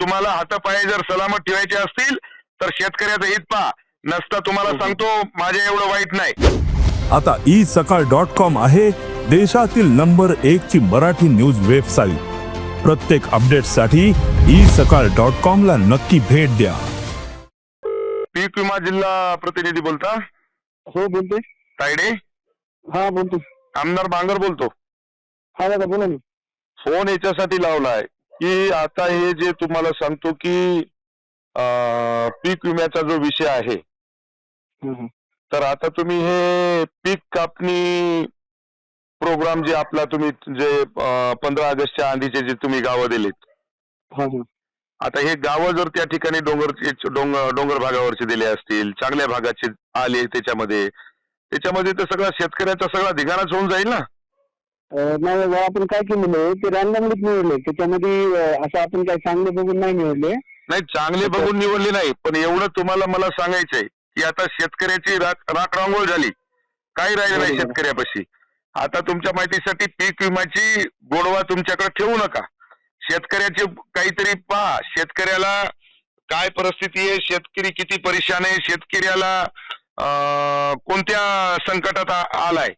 तुम्हाला हातापाय जर सलामत ठेवायचे असतील तर शेतकऱ्याचं हित पहा. नसता तुम्हाला सांगतो माझ्या एवढं वाईट नाही. आता ई सकाळ डॉट कॉम आहे देशातील नंबर एक ची मराठी न्यूज वेबसाईट. प्रत्येक अपडेटसाठी ई सकाळ डॉट कॉम ला नक्की भेट द्या. पीक विमा जिल्हा प्रतिनिधी बोलता? हो बोलतोय. तायडे? हा बोलतो आमदार बांगर बोलतो. हा दादा बोला ना. फोन याच्यासाठी लावलाय. की आता हे जे तुम्हाला सांगतो की पीक विम्याचा जो विषय आहे. तर आता तुम्ही हे पीक कापणी प्रोग्राम जे आपला तुम्ही जे पंधरा ऑगस्टच्या आधीचे जे तुम्ही गावं दिलीत. आता हे गावं जर त्या ठिकाणी डोंगर डोंगर डोंगर भागावरचे दिले असतील चांगल्या भागाचे आले त्याच्यामध्ये त्याच्यामध्ये तर सगळा शेतकऱ्याचा सगळा धिगाणाच होऊन जाईल ना नाही आपण काय केलेलं आहे ते रॅन्डमलीच निवडले त्याच्यामध्ये असं आपण काय चांगले बघून नाही निवडले नाही चांगले बघून निवडले नाही पण एवढं तुम्हाला मला सांगायचंय की आता शेतकऱ्याची राख रांगोळ झाली. काही राहिलं नाही. शेतकऱ्यापाशी. आता तुमच्या माहितीसाठी पीक विम्याची गोडवा तुमच्याकडे ठेवू नका. शेतकऱ्याचे काहीतरी पहा शेतकऱ्याला काय परिस्थिती आहे शेतकरी किती परेशान आहे शेतकऱ्याला कोणत्या संकटात आलाय?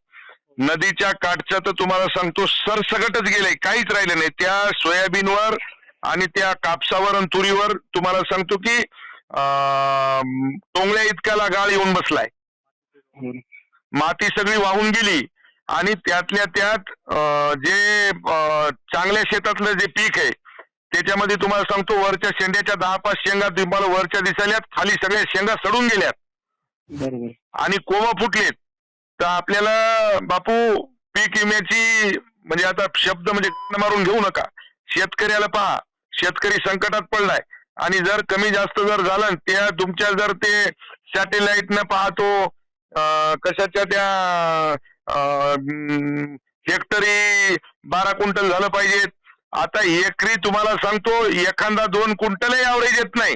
नदीच्या काठचं तर तुम्हाला सांगतो सरसगटच गेलंय. काहीच राहिलं नाही. त्या सोयाबीनवर आणि त्या कापसावर आणि तुरीवर तुम्हाला सांगतो की टोंगळ्या इतक्याला गाळ येऊन बसलाय. माती सगळी वाहून गेली आणि त्यातल्या त्यात जे चांगल्या शेतातलं जे पीक आहे त्याच्यामध्ये तुम्हाला सांगतो वरच्या शेंड्याच्या दहा पाच शेंगा तुम्हाला वरच्या दिसायल्यात खाली सगळ्या शेंगा सडून गेल्यात. बरोबर. आणि कोमा फुटलेत. तर आपल्याला बापू पीक विम्याची म्हणजे आता शब्द म्हणजे मारून घेऊ नका. शेतकऱ्याला पहा शेतकरी संकटात पडलाय. आणि जर कमी जास्त जर झालं त्या तुमच्या जर ते सॅटेलाइट न पाहतो कशाच्या त्या हेक्टरी बारा क्विंटल झालं पाहिजे आता एकरी तुम्हाला सांगतो एखादा दोन क्विंटलही ॲव्हरेज येत नाही.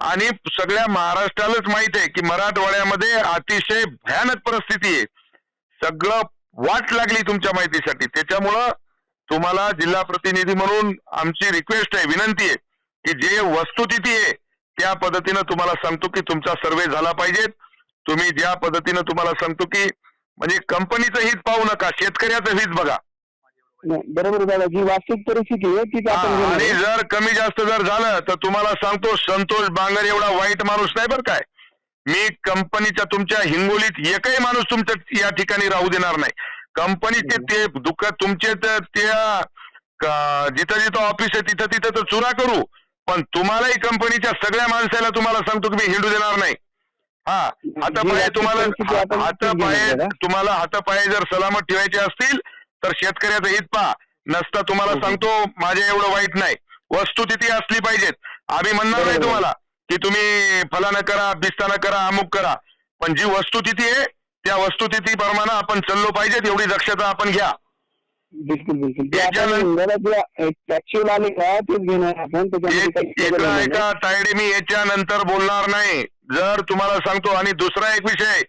आणि सगळ्या महाराष्ट्रालाच माहीत आहे की मराठवाड्यामध्ये अतिशय भयानक परिस्थिती आहे. सगळं वाट लागली तुमच्या माहितीसाठी. त्याच्यामुळं तुम्हाला जिल्हा प्रतिनिधी म्हणून आमची रिक्वेस्ट आहे विनंती आहे की जे वस्तुस्थिती आहे त्या पद्धतीनं तुम्हाला सांगतो की तुमचा सर्वे झाला पाहिजे. तुम्ही ज्या पद्धतीनं तुम्हाला सांगतो की म्हणजे कंपनीचं हित पाहू नका शेतकऱ्याचं हित बघा. नाही, बरोबर दादा. जी वास्तविक परिस्थिती आहे तीच आपण घेणार आणि आहे. जर कमी जास्त जर झालं तर तुम्हाला सांगतो संतोष बांगर एवढा वाईट माणूस नाही बरं काय. मी कंपनीच्या तुमच्या हिंगोलीत एकही माणूस तुमच्या या ठिकाणी राहू देणार नाही. कंपनीचे ते दुःख तुमचे तर त्या क- जिथं जिथं ऑफिस आहे तिथं तिथं तर चुरा करू. पण तुम्हालाही कंपनीच्या सगळ्या माणसाला तुम्हाला सांगतो की मी हिंडू देणार नाही. हा हातापाय तुम्हाला परिस्थिती आपण हातापाय घेणार दादा. तुम्हाला हातापाय जर सलामत ठेवायचे असतील तर शेतकऱ्याचं हित पहा. नसता तुम्हाला हो, हो. सांगतो माझ्या एवढं वाईट नाही. वस्तुस्थिती असली पाहिजेत. आम्ही म्हणणार नाही. तुम्हाला की तुम्ही फलानं करा बिस्तानं करा अमुक करा. पण जी वस्तुस्थिती आहे त्या वस्तुस्थिती प्रमाणे आपण चाललो पाहिजेत एवढी दक्षता आपण घ्या. बिलकुल ऍक्च्युअल आले का तेच घेणार आपण. ऐका तायडे मी याच्यानंतर बोलणार नाही. जर तुम्हाला सांगतो आणि दुसरा एक विषय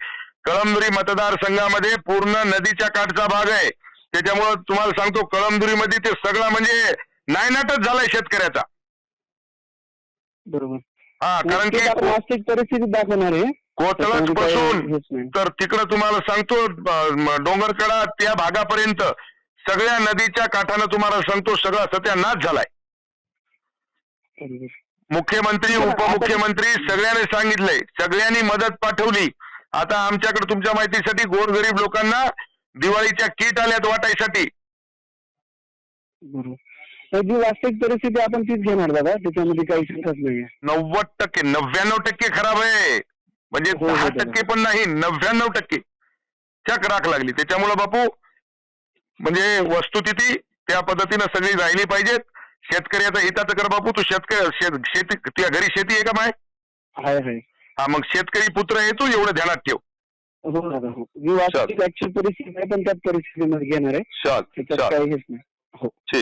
कळमनुरी मतदारसंघामध्ये पूर्ण नदीच्या काठचा भाग आहे. त्याच्यामुळं तुम्हाला सांगतो कळमनुरीमध्ये ते सगळं म्हणजे नायनाटच झालाय शेतकऱ्याचा. बरोबर. हा कारण की वास्तविक परिस्थिती दाखवणार आहे. कोथळच पासून. तर तिकडं तुम्हाला सांगतो डोंगरकडा त्या भागापर्यंत सगळ्या नदीच्या काठानं तुम्हाला सांगतो सगळा सत्यानाश झालाय. मुख्यमंत्री उपमुख्यमंत्री सगळ्यांनी सांगितलंय सगळ्यांनी मदत पाठवली. आता आमच्याकडे तुमच्या माहितीसाठी गोरगरीब लोकांना दिवाळीच्या किट आल्यात वाटायसाठी. बरोबर. जी वास्तविक परिस्थिती आपण तीच घेणार दादा. त्याच्यामध्ये काही शंकाच नव्वद टक्के नव्याण्णव टक्के खराब आहे. म्हणजे हो, हो, दहा दादा. टक्के पण नाही नव्याण्णव टक्के. चक राख लागली. त्याच्यामुळं बापू म्हणजे वस्तुस्थिती त्या पद्धतीनं सगळी राहिली पाहिजेत. शेतकऱ्याचं हिताचं कर बापू. तू शेतकरी शेत शेती तुझ्या घरी शेती आहे का माय? आहे हा मग शेतकरी पुत्र आहे तू एवढं ध्यानात ठेव. हो दादा हो. जी वास्तविक ऍक्च्युअल परिस्थिती आहे पण त्याच परिस्थितीमध्ये घेणार आहे. चल त्याच्यात चल काही हेच नाही. हो. ठीक.